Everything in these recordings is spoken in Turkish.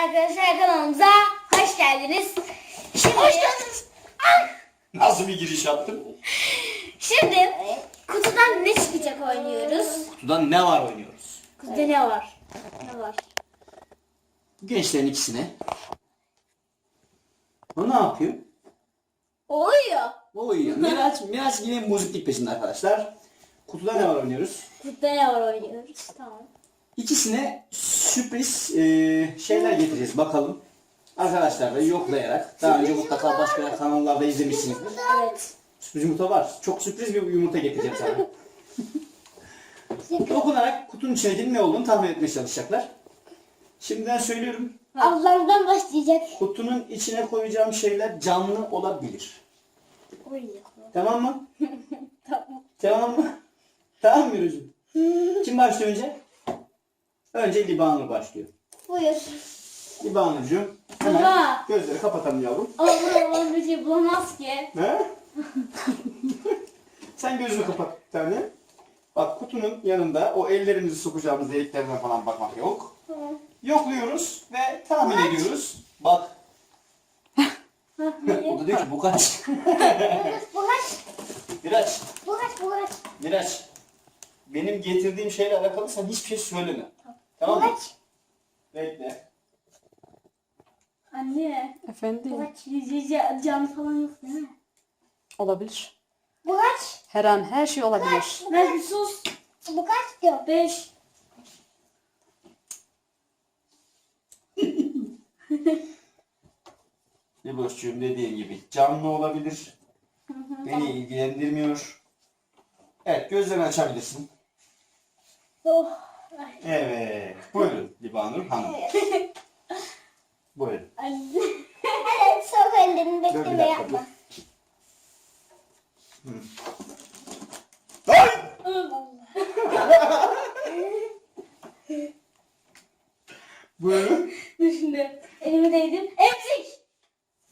arkadaşlar kanalımıza hoş geldiniz. Şimdi, hoş geldiniz. Nasıl bir giriş yaptım? Şimdi kutudan ne çıkacak oynuyoruz. Kutuda ne var oynuyoruz? Kutuda ne var? Ne var? Bu gençlerin ikisine. O ne yapıyor? O uyuyor. O uyuyor. Miraç, Miraç yine müziklik peşinde arkadaşlar. Kutuda ne var oynuyoruz? Kutuda ne var oynuyoruz. Tamam. İkisine sürpriz e, şeyler getireceğiz bakalım. Arkadaşlar da yoklayarak. Daha önce mutlaka başka kanallarda izlemişsinizdir. Evet. Sürpriz yumurta var. Çok sürpriz bir yumurta getireceğim sana. Dokunarak kutunun içindeki ne olduğunu tahmin etmeye çalışacaklar. Şimdiden söylüyorum. Ablamdan başlayacak. Kutunun içine koyacağım şeyler canlı olabilir. Tamam mı? Tamam. Tamam mı? Tamam mı Yürücüğüm? Kim başlıyor önce? Önce Libanur başlıyor. Buyur. Libanurcuğum hemen Baba. gözleri kapatalım yavrum. Ama bunu bir şey bulamaz ki. He? Sen gözünü kapat bir tane. Bak kutunun yanında o ellerimizi sokacağımız deliklerine falan bakmak yok. Tamam. Yokluyoruz ve tahmin ediyoruz. Bak. o da diyor ki bu kaç? Bu kaç? Miraç, Bu kaç? Bu kaç? Miraç. Benim getirdiğim şeyle alakalı sen hiçbir şey söyleme. Tamam mı? kaç? Bekle. Anne. Bu Efendim kaç? Yüz yüz ya- can falan yok değil mi? olabilir. Bu kaç? Her an her şey olabilir. Ben bir sus. Bu kaç diyor? Beş. Liboş'cuğum dediğin gibi canlı olabilir. Beni ilgilendirmiyor. Evet gözlerini açabilirsin. Oh. Evet. Buyurun Libanur Hanım. Buyurun. Anne. Sok ellerini Dur bir bekleme dakika dur. yapma. Ay! Buyurun. Dur şimdi. Elimi değdim. Emzik.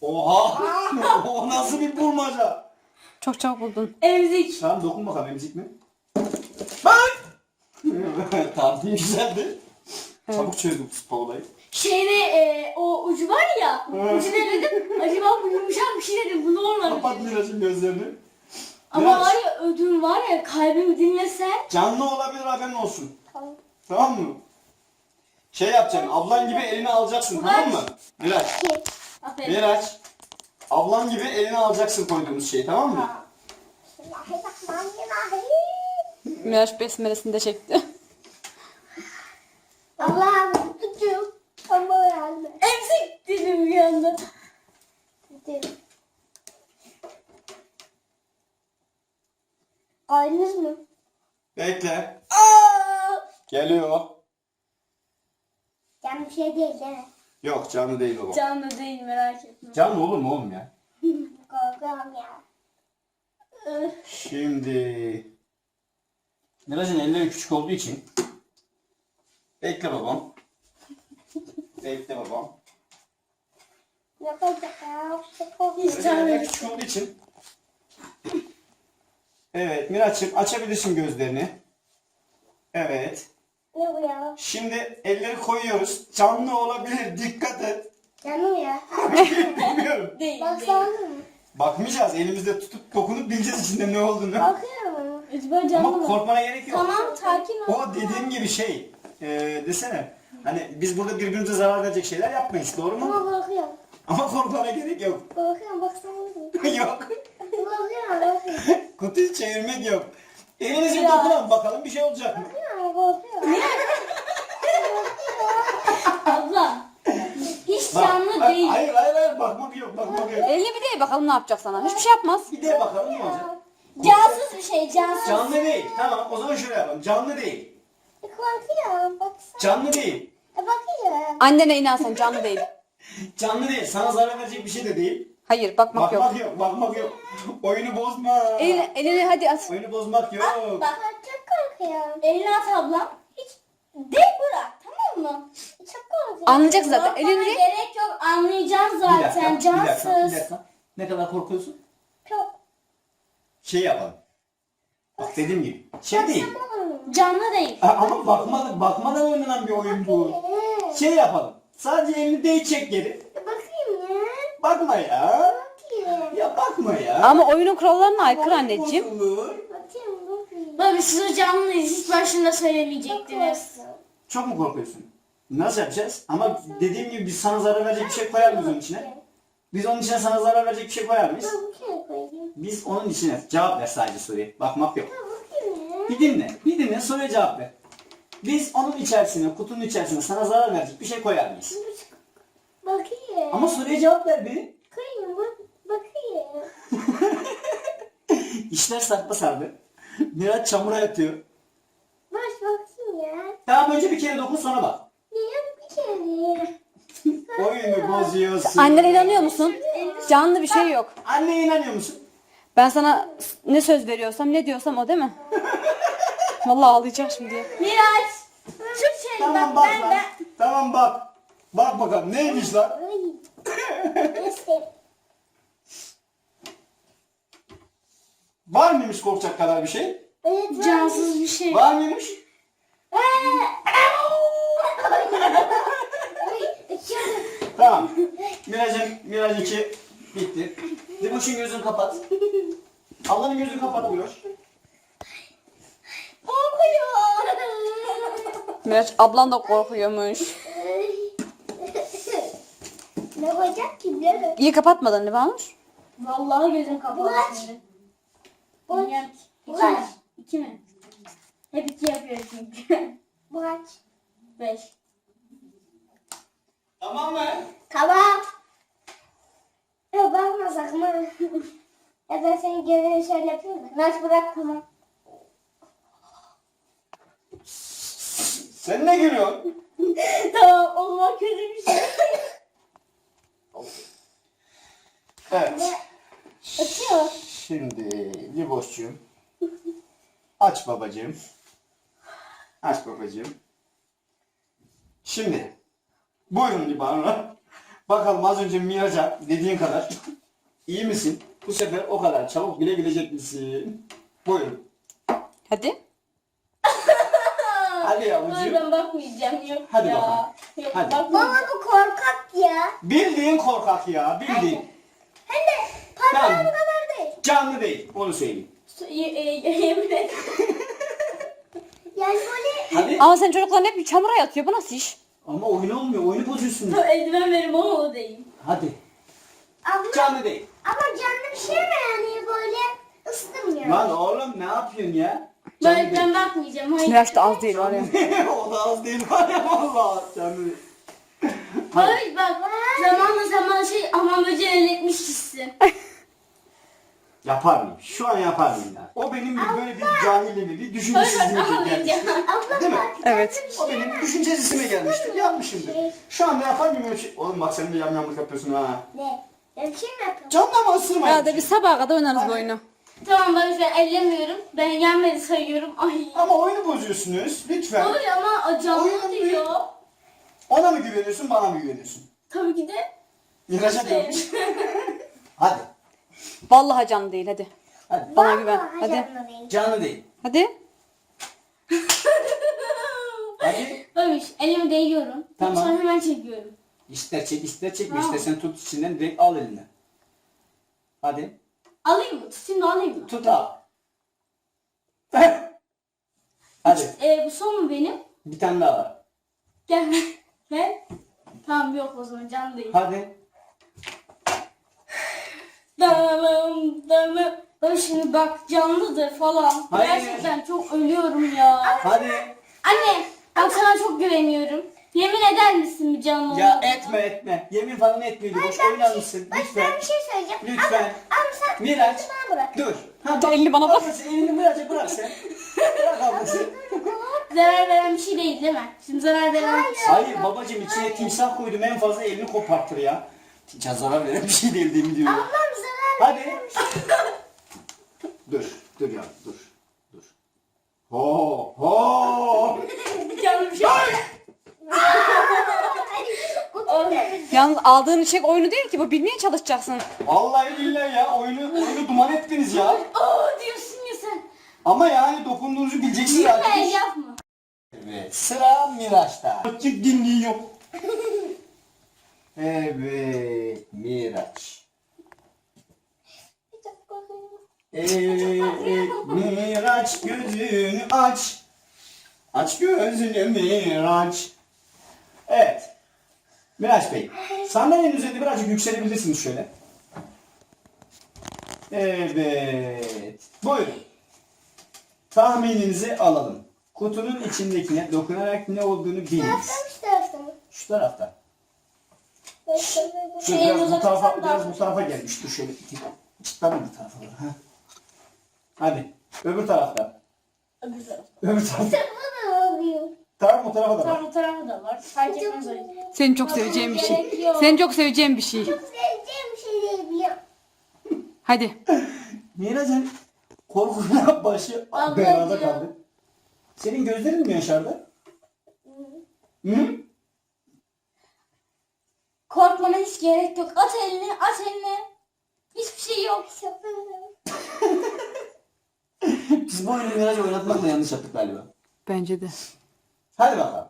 Oha! o nasıl bir bulmaca? Çok çabuk buldun. Emzik. Tamam dokun bakalım emzik mi? Bak! Tamam iyi güzeldi. Çabuk çözdüm bu olayı. Şeyde e, o ucu var ya. Evet. ucu ne dedim? Acaba bu yumuşak bir şey dedim. Bu normal. Kapat Miraç'ın gözlerini. Ama Miraç, var ya ödüm var ya kalbimi dinlesen. Canlı olabilir haberin olsun. Tamam. Tamam mı? Şey yapacaksın, ablan gibi elini alacaksın tamam mı? Miraç, Aferin. Miraç. Ablan gibi elini alacaksın koyduğumuz şeyi tamam mı? Miraç besmelesini de çekti. Allah'ım tutuyorum. Ama yani. Emzik dedim bir anda. Dedim. Aynınız mı? Bekle. Aa! Geliyor. Yani bir şey değil değil mi? Yok canlı değil baba. Canlı değil merak etme. Canlı olur mu oğlum ya? Korkuyorum ya. Şimdi... Miraç'ın elleri küçük olduğu için... Bekle babam. Bekle babam. Miraç'ın elleri küçük olduğu için... Evet Miraç'ım açabilirsin gözlerini. Evet. Şimdi elleri koyuyoruz. Canlı olabilir. Dikkat et. Canım ya. Bilmiyorum. Değil Baksana mı? Bakmayacağız. Elimizde tutup dokunup bileceğiz içinde ne olduğunu. Bakıyorum. Acaba canlı Ama mı? korkmana gerek yok. Tamam sakin ol. O dediğim gibi şey. E, desene. Hani biz burada birbirimize zarar verecek şeyler yapmayız. Doğru mu? Ama bakıyorum. Ama korkmana gerek yok. Bakıyorum baksana mı? yok. Bakıyorum bakıyorum. Kutuyu çevirmek yok. Elinizi Ya. dokunalım bakalım bir şey olacak mı? Bakıyorum bakıyorum. Abla. Hiç Bak, canlı bak, değil. Hayır hayır hayır bakmak yok bakmak yok. Elini bir değil bakalım ne yapacak sana. Hiçbir şey yapmaz. Bir de bakalım ne olacak. Cansız bir şey cansız. Canlı değil. Tamam o zaman şöyle yapalım. Canlı değil. Korkuyorum baksana. Canlı değil. Bakıyorum. Annene inansan canlı değil. Canlı değil. Sana zarar verecek bir şey de değil. Hayır bakmak yok. Bakmak yok. Bakmak yok. Oyunu bozma. Elini, elini hadi at. Oyunu bozmak yok. Bak çok korkuyorum. Elini at ablam. Hiç de bırak tamam mı? Çok korkuyorum. Anlayacak zaten. Korkmana Elini- gerek yok anlayacaksın Bir dakika, zaten bir dakika, bir cansız. dakika. Ne kadar korkuyorsun? Çok. Şey yapalım. Bak dediğim gibi. Şey değil. Canlı değil. A- Ama bakmadan, bakmadan oynanan bir oyun bu. Şey yapalım. Sadece elini değecek geri. Bakayım ya. Bakma ya. Bakayım. Ya bakma ya. Ama oyunun kurallarına aykırı anneciğim. Bozulur. Bakayım bakayım. Baba siz o canlıyız. Hiç başında söylemeyecektiniz. Çok mu korkuyorsun? Nasıl yapacağız? Ama dediğim gibi biz sana zarar verecek bir şey koyar mıyız onun içine? Biz onun içine sana zarar verecek bir şey koyar mıyız? Ben bir şey koyayım. Biz onun içine cevap ver sadece soruya. Bakmak yok. Bir dinle. Bir dinle soruya cevap ver. Biz onun içerisine, kutunun içerisine sana zarar verecek bir şey koyar mıyız? Bakayım. Ama soruya cevap ver bir. Koyayım bak. Bakayım. İşler sarpa sardı. Miraç çamura yatıyor. Baş bakayım ya. Tamam önce bir kere dokun sonra bak. Ya bir kere. Oyunu bozuyorsun. Annene inanıyor musun? Canlı bir şey yok. Anneye inanıyor musun? Ben sana ne söz veriyorsam ne diyorsam o değil mi? Vallahi ağlayacağım şimdi. Miraç. Türk şey Tamam bak bak ben lan. ben. Tamam bak. Bak bakalım neymiş lan? Var mıymış korkacak kadar bir şey? Cansız bir şey. Var mıymış? Tamam. Miracım, Miraj 2 bitti. Dibuş'un gözünü kapat. Ablanın gözünü kapat buyur. Korkuyor. Miraç ablan da korkuyormuş. ne koyacak ki bilemedim. İyi kapatmadın değil mi Anur? Vallahi gözüm kapalı Ulaş. şimdi. Ulaş. Bilmiyorum ki. İki mi? Hep iki yapıyor çünkü. Bu aç. Beş. Tamam mı? Tamam. Yok bakma sakın. ya ben seni geri şöyle yapayım mı? Naş bırak tamam. Sen ne gülüyorsun? tamam Allah kötü bir şey. Evet. Açıyor. Şimdi Liboş'cum. Aç babacığım. Aç babacığım. Şimdi. Buyurun Liban'a. Bakalım az önce Miraç'a dediğin kadar. iyi misin? Bu sefer o kadar çabuk bilebilecek misin? Buyurun. Hadi. Hadi yavrucuğum. ben bakmayacağım yok Hadi ya. bakalım. Yok Hadi. bakmayacağım. Baba bu korkak ya. Bildiğin korkak ya. Bildiğin. Hem de parmağım Tamam. kadar değil. Canlı değil. Onu söyleyeyim. Ye- e- Yemin et. Yani böyle Hadi. Ama sen çocukların hep çamura yatıyor. Bu nasıl iş? Ama oyun olmuyor. Oyunu bozuyorsun. Dur, Eldiven verim ama o değil. Hadi. abla Canlı değil. ama canlı bir şey mi yani böyle ısıtmıyor. Lan oğlum ne yapıyorsun ya? Canlı Ben, değil. ben bakmayacağım. Hayır. Miraç da az değil var ya. o da az değil var ya valla. Canlı değil. Hayır bak. Zamanla zaman şey aman böceği elletmiş hissi. Yapar mıyım? Şu an yapar mıyım ya? O benim bir böyle bir cahilliğime, bir düşüncesizliğime gelmişti. Abla Değil mi? Evet. bir O şey benim düşüncesizliğime gelmişti. Yapmışımdır. Şu anda yapar mıyım öyle şey? Oğlum bak sen de yamyamlık yapıyorsun ha. Ne? Ya bir şey yapıyorsun? Canla mı ısırma? Herhalde biz sabaha kadar oynarız bu oyunu. Tamam ben şu an ellemiyorum. Ben yenmedi sayıyorum. Ay. Ama oyunu bozuyorsunuz. Lütfen. Olur ama canlı Oyun diyor. Ona mı güveniyorsun, bana mı güveniyorsun? Tabii ki de. Miraç'a diyormuş. Hadi. Vallahi canlı değil hadi. Hadi. Bana güven. Vallahi Hadi. canlı değil. Canlı değil. Hadi. Hadi. Ömüş elimi değiyorum. Tamam. Sonra hemen çekiyorum. İster çek, ister çekme. Tamam. İstersen tut içinden direkt al eline. Hadi. Alayım mı? Tutayım da alayım mı? Tut al. Hadi. Ee, bu son mu benim? Bir tane daha var. Gel. Gel. Tamam yok o zaman canlı değil. Hadi. Dalım dalım. Ben şimdi bak canlıdır falan. Hayır. Gerçekten çok ölüyorum ya. Hadi. Anne bak sana çok güveniyorum. Yemin eder misin bir canlı Ya olduğuna? etme etme. Yemin falan etme. Boş oynar mısın? Bak Lütfen. ben bir şey söyleyeceğim. Lütfen. Ama, ama sen Miraç. bana bırak. Dur. Ha, Dur, elini bana bırak. Ablası elini Miraç'a bırak sen. Bırak ablası. Zarar veren bir şey değil değil mi? Şimdi zarar veren Hayır babacım içine timsah koydum en fazla elini kopartır ya. Zarar veren bir şey değil değil mi diyorum. Ablam zarar Hadi. dur. Dur ya dur. Dur. Ho ho. bir şey. Yalnız aldığın çek oyunu değil ki bu bilmeye çalışacaksın. Vallahi billahi ya oyunu oyunu duman ettiniz ya. Oo diyorsun ya sen. Ama yani dokunduğunuzu bileceksiniz Lütfen artık. yapma. Evet sıra Miraç'ta. Açık dinliyor. Evet, Miraç. Çok Evet, Miraç gözünü aç. Aç gözünü Miraç. Evet. Miraç Bey, sandalyenin üzerinde birazcık yükselebilirsiniz şöyle. Evet. Buyurun. Tahmininizi alalım. Kutunun içindekine dokunarak ne olduğunu biliniz. Şu taraftan mı? Şu tarafta. Şeyi biraz bu tarafa, biraz bu tarafa gelmiş. Dur şöyle. Çıtlanın bu tarafa. ha. Hadi. Öbür tarafta. Öbür taraf. Öbür tarafta. Bu da oluyor. Tamam o tarafa da bak. Tamam o tarafı da var. Fark Çok etmez öyle. Senin çok seveceğin bir şey. Gerek yok. Senin çok seveceğin bir şey. Çok sevdiğim bir şey değil biliyorum. Hadi. Miraç'ın korkuyla başı Ablacığım. belada kaldı. Senin gözlerin mi yaşardı? Hı? Korkmana hiç gerek yok. At elini, at elini. Hiçbir şey yok. Yapıyorum. Biz bu oyunu Miraç'ı oynatmakla yanlış yaptık galiba. Bence de. Hadi bakalım.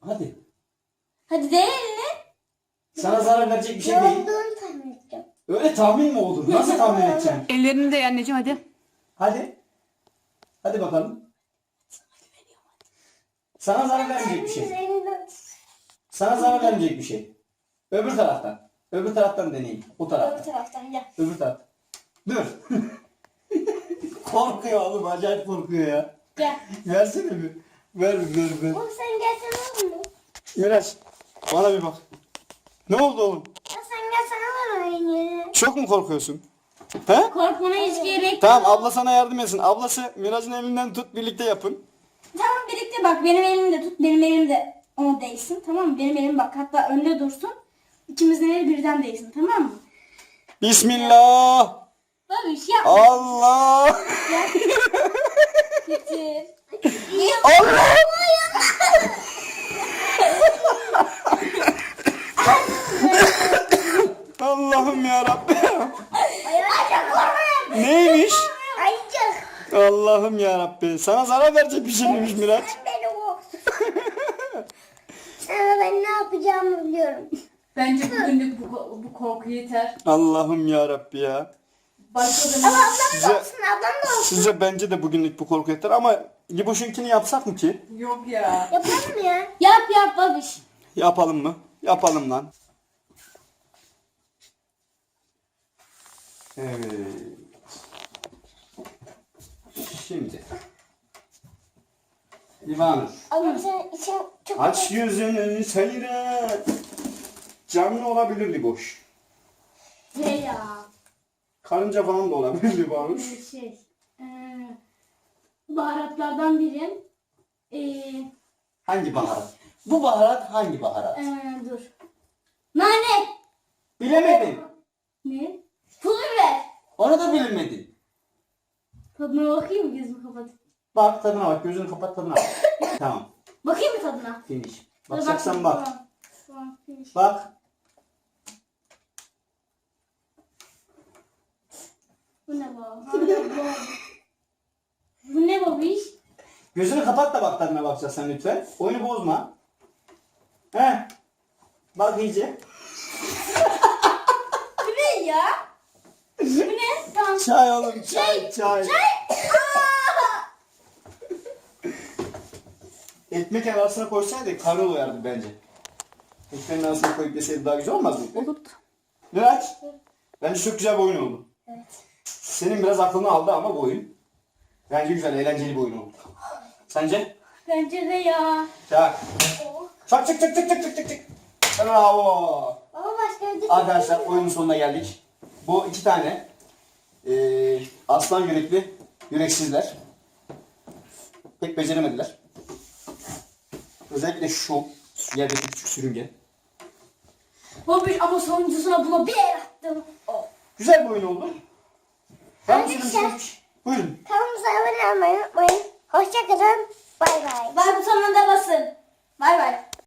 Hadi. Hadi de elini. Sana zarar verecek bir şey Ne değil. olduğunu tahmin edeceğim. Öyle tahmin mi olur? Nasıl tahmin edeceksin? Ellerini de anneciğim hadi. Hadi. Hadi bakalım. Sana zarar vermeyecek bir şey. Sana zarar vermeyecek bir şey. Öbür taraftan. Öbür taraftan deneyim. O Öbür taraftan. taraftan gel. Öbür taraf. Dur. korkuyor oğlum. Acayip korkuyor ya. Gel. Versene bir. Ver bir ver ver. Oğlum sen gelsene olur mu? Miraç. Bana bir bak. Ne oldu oğlum? Ya sen gelsene var oynayalım. Çok mu korkuyorsun? He? Korkmana hiç gerek yok. Tamam abla sana yardım etsin. Ablası Miraç'ın elinden tut birlikte yapın. Tamam birlikte bak benim elimde tut. Benim elim de ona değsin. Tamam mı? Benim elim bak hatta önde dursun. İkimizin eli birden değsin tamam mı? Bismillah. Böyle bir şey yap. Allah. Bitir. Allah. Allah'ım ya Rabbim. Neymiş? Ayıcık. Allah'ım ya Rabbi. Sana zarar verecek bir şey miymiş Miraç? Sen beni korktun. Sana ben ne yapacağımı biliyorum. Bence bugünlük bu, bu korku yeter. Allah'ım ya Rabbi ya. Başka Ama zaman. ablam da Size- olsun, ablam da olsun. Size bence de bugünlük bu korku yeter ama Liboş'unkini yapsak mı ki? Yok ya. Yapalım mı ya? Yap yap babiş. Yapalım mı? Yapalım lan. Evet. Şimdi. İvanur. Ablam senin için çok... Aç yüzünü seyret. Canlı olabilir Liboş. Ne ya? Karınca falan da olabilir Liboş. Ee, şey. Ee, baharatlardan biri. Ee, Hangi baharat? Bu baharat hangi baharat? ee, dur. Nane. Bilemedin. Ne? Pul biber. Onu da bilemedin. Tadına bakayım mı gözümü kapatıp? Bak tadına bak. Gözünü kapat tadına bak. tamam. Bakayım mı tadına? Finish. Bakacaksan bak. Tamam. Tamam, finish. Bak. Bu ne bu? Hala bu. Ne babiş? Gözünü kapat da bak tadına bakacaksan lütfen. Oyunu bozma. He. Bak iyice. Bu ne ya? Bu ne? Tamam. Çay oğlum çay çay. Ekmek arasına koysaydı karnı doyardı bence. Ekmeğin arasına koyup yeseydi daha güzel olmaz mı? Olurdu. Miraç. Bence çok güzel bir oyun oldu. Evet. Senin biraz aklını aldı ama bu oyun. Bence güzel, eğlenceli bir oyun oldu. Sence? Bence de ya. Çak. Çak çak çak çak çak çak çak çak. Bravo. Baba başka bir Arkadaşlar oyunun sonuna geldik. Bu iki tane eee, aslan yürekli yüreksizler. Pek beceremediler. Özellikle şu yerdeki küçük sürüngen. Babiş ama sonuncusuna buna bir el attım. Oh. Güzel bir oyun oldu. Ben Hadi sen- Buyurun. Kanalımıza abone olmayı unutmayın. Hoşçakalın. Bay bay. Bay butonuna da basın. Bay bay.